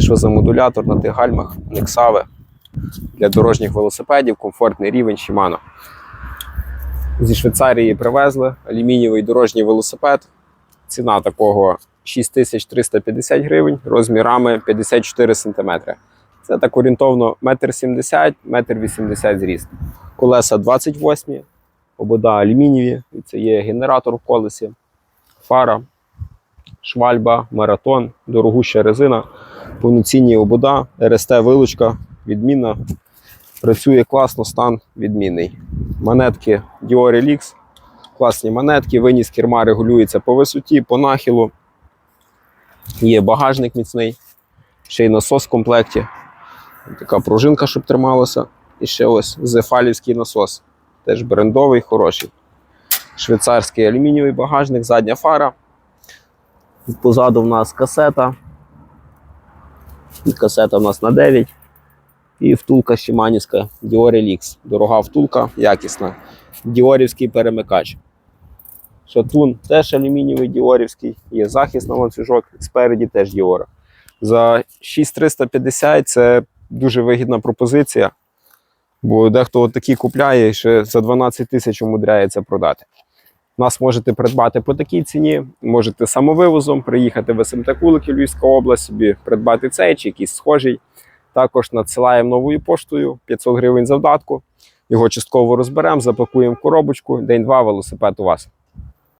Швазомодулятор на тих гальмах, Нексаве для дорожніх велосипедів, комфортний рівень Shimano. Зі Швейцарії привезли алюмінієвий дорожній велосипед. Ціна такого 6350 гривень, розмірами 54 см. Це так орієнтовно 1,70 м, 1,80 м зріст. Колеса 28, обода алюмінієві, і це є генератор в колесі, фара, швальба, маратон, дорогуща резина, повноцінні обода, РСТ-вилучка, відмінна. Працює класно, стан відмінний. Монетки Dior Elix, класні монетки, виніс керма регулюється по висоті, по нахилу. Є багажник міцний, ще й насос в комплекті. Така пружинка, щоб трималася. І ще ось зефалівський насос. Теж брендовий, хороший. Швейцарський алюмінієвий багажник, задня фара. Позаду в нас касета. І касета в нас на 9. І втулка Шиманівська Dior Elix. Дорога втулка, якісна. Діорівський перемикач. Шатун теж алюмінієвий діорівський, є захист на ланцюжок, спереді теж Діора. За 6350 це дуже вигідна пропозиція, бо дехто от такі купляє і ще за 12 тисяч умудряється продати. Нас можете придбати по такій ціні, можете самовивозом приїхати в СМТ Кулики, Львівська область, собі придбати цей чи якийсь схожий. Також надсилаємо новою поштою 500 гривень завдатку. Його частково розберемо, запакуємо в коробочку. День-два велосипед у вас.